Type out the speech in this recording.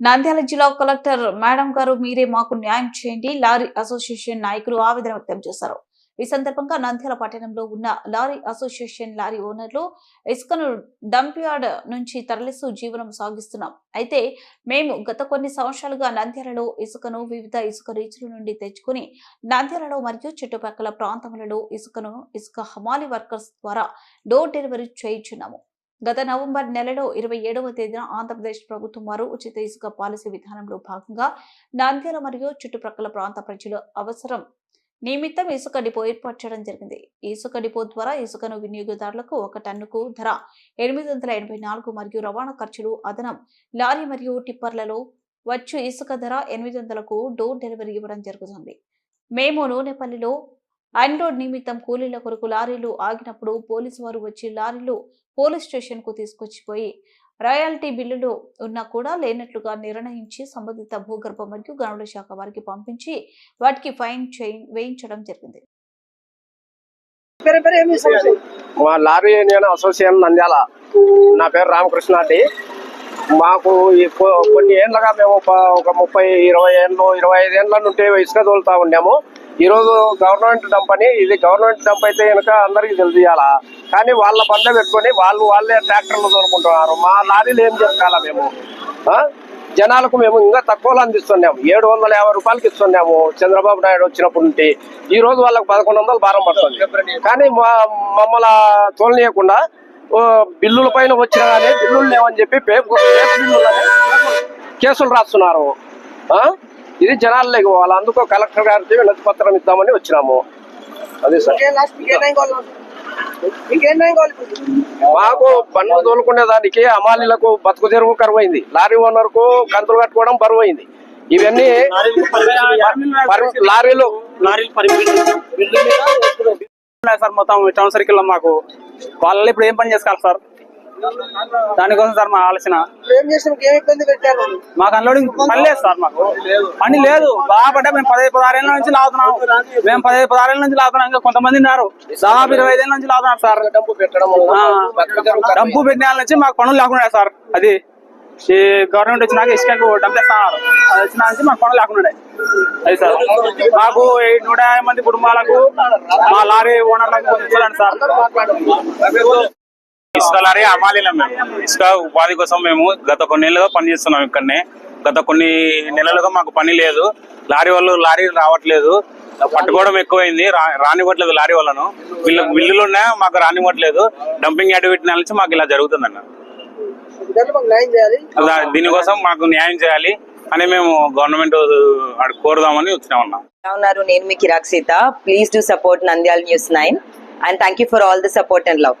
నంద్యాల జిల్లా collector madam గారు మీరే మాకు న్యాయం చేయండి. లారీ అసోసియేషన్ నాయకులు ఆవేదన వ్యక్తం చేశారు. ఈ సందర్భంగా నంద్యాల పట్టణంలో ఉన్న లారీ అసోసియేషన్ లారీ ఓనర్లు ఇసుకను డంప్యార్డ్ నుంచి తరలిస్తూ జీవనం సాగిస్తున్నాం. అయితే మేము గత కొన్ని సంవత్సరాలుగా నంద్యాలలో ఇసుకను వివిధ ఇసుక రీచుల నుండి తెచ్చుకుని నంద్యాలలో మరియు చుట్టుపక్కల ప్రాంతములలో ఇసుకను ఇసుక హమాలి వర్కర్స్ ద్వారా డోర్ డెలివరీ చేయించున్నాము. గత నవంబర్ నెలలో ఇరవై ఏడవ తేదీన ఆంధ్రప్రదేశ్ ప్రభుత్వం వారు ఉచిత ఇసుక పాలసీ విధానంలో భాగంగా నంద్యాల మరియు చుట్టుప్రక్కల ప్రాంత ప్రజలు అవసరం నిమిత్తం ఇసుక డిపో ఏర్పాటు చేయడం జరిగింది. ఇసుక డిపో ద్వారా ఇసుకను వినియోగదారులకు ఒక టన్నుకు ధర ఎనిమిది వందల ఎనభై నాలుగు మరియు రవాణా ఖర్చులు అదనం. లారీ మరియు టిప్పర్లలో వచ్చు ఇసుక ధర ఎనిమిది వందలకు డోర్ డెలివరీ ఇవ్వడం జరుగుతుంది. మేము నూనెపల్లిలో అన్రోడ్ నిమిత్తం కూలీల కొరకు లారీలు ఆగినప్పుడు పోలీసు వారు వచ్చి లారీలు పోలీస్ స్టేషన్కు తీసుకొచ్చిపోయి రాయల్టీ బిల్లులు ఉన్నా కూడా లేనట్లుగా నిర్ణయించి సంబంధిత భూగర్భ మరియు గనుల శాఖ వారికి పంపించి వాటికి ఫైన్ చేయి వేయించడం జరిగింది. మా లారీ యూనియన్ అసోసియేషన్ నంద్యాల. నా పేరు రామకృష్ణ మాకు కొన్ని ఏళ్ళగా మేము ఒక- ముప్పై ఇరవై ఏళ్ళు ఇరవై ఐదు ఏళ్ళ నుండి ఇసుక తోలుతా ఉన్నాము. ఈ రోజు గవర్నమెంట్ డంప్ అని ఇది గవర్నమెంట్ డంప్ అయితే కనుక అందరికీ తెలియజేయాలా కానీ వాళ్ళ బంద పెట్టుకొని వాళ్ళు వాళ్ళే ట్రాక్టర్లు తోలుకుంటున్నారు. మా లారీలు ఏం చేసుకోవాలా మేము? జనాలకు మేము ఇంకా తక్కువలో అందిస్తున్నాము. ఏడు వందల యాభై రూపాయలకి ఇస్తున్నాము. చంద్రబాబు నాయుడు వచ్చినప్పటి నుండి. ఈ రోజు వాళ్ళకి పదకొండు వందలు భారం పడుతుంది. కానీ మా- మమ్మల్ని తోలనీయకుండా బిల్లుల పైన వచ్చినా కానీ బిల్లులు లేవని చెప్పి కేసులు రాస్తున్నారు. ఆ? ఇది జనాల్లోకి పోవాలి. అందుకో కలెక్టర్ గారికి వినతి పత్రం ఇద్దామని వచ్చినాము. అదే సార్. మీకేం పన్ను తోలుకునే దానికి అమాలీలకు బతుకు తెరువు కరువు అయింది లారీ ఓనర్కు కంతులు కట్టుకోవడం బరువు అయింది ఇవన్నీ లారీలు లారీలు పరిమితి బిల్లు మీద ఉన్నాయి సార్ మొత్తం టౌన్ సర్కిల్లో మాకు. వాళ్ళు ఇప్పుడు ఏం పని చేసుకోవాలి సార్? దానికోసం సార్ మా ఆలోచన. మీకు అన్లోడింగ్ పని లేదు సార్ మాకు. పని లేదు. బాగా మేము పదహైదు పదహారేళ్ళ నుంచి లాగుతున్నాం. మేము పదహైదు పదహారేళ్ళ నుంచి లాగుతున్నాం. ఇంకా కొంతమంది ఉన్నారు. దాదాపు ఇరవై ఐదేళ్ళ నుంచి లాగుతున్నారు సార్. డబ్బు పెట్టడం డబ్బు పెట్టిన నుంచి మాకు పనులు లేకుండా సార్. అది ఈ గవర్నమెంట్ వచ్చినాక ఇసుకకు డబ్బు ఇస్తున్నారు అది వచ్చిన నుంచి మాకు పనులు లేకుండా అది సార్ మాకు ఈ నూట యాభై మంది కుటుంబాలకు మా లారీ ఓనర్లకు పంపించాలండి సార్ ఇసుక లారీ అమాలీలం మేము ఇసుక ఉపాధి కోసం మేము గత కొన్ని నెలలుగా పనిచేస్తున్నాం ఇక్కడనే గత కొన్ని నెలలుగా మాకు పని లేదు లారీ వాళ్ళు లారీ రావట్లేదు పట్టుకోవడం ఎక్కువైంది రా- రానివ్వట్లేదు లారీ వాళ్ళను వీళ్ళకి బిల్లులు ఉన్నాయా మాకు రానివ్వట్లేదు డంపింగ్ యాడ్ పెట్టిన నుంచి మాకు ఇలా జరుగుతుందన్న దాంట్లో మాకు న్యాయం చేయాలి దా- దీనికోసం మాకు న్యాయం చేయాలి అని మేము గవర్నమెంట్ అడు- కోరుదామని వచ్చినామన్నా ఉన్నారు? నేను మీ కిరాక్ Seetha. Please do support Nandyal news nine and thank you for all the support and love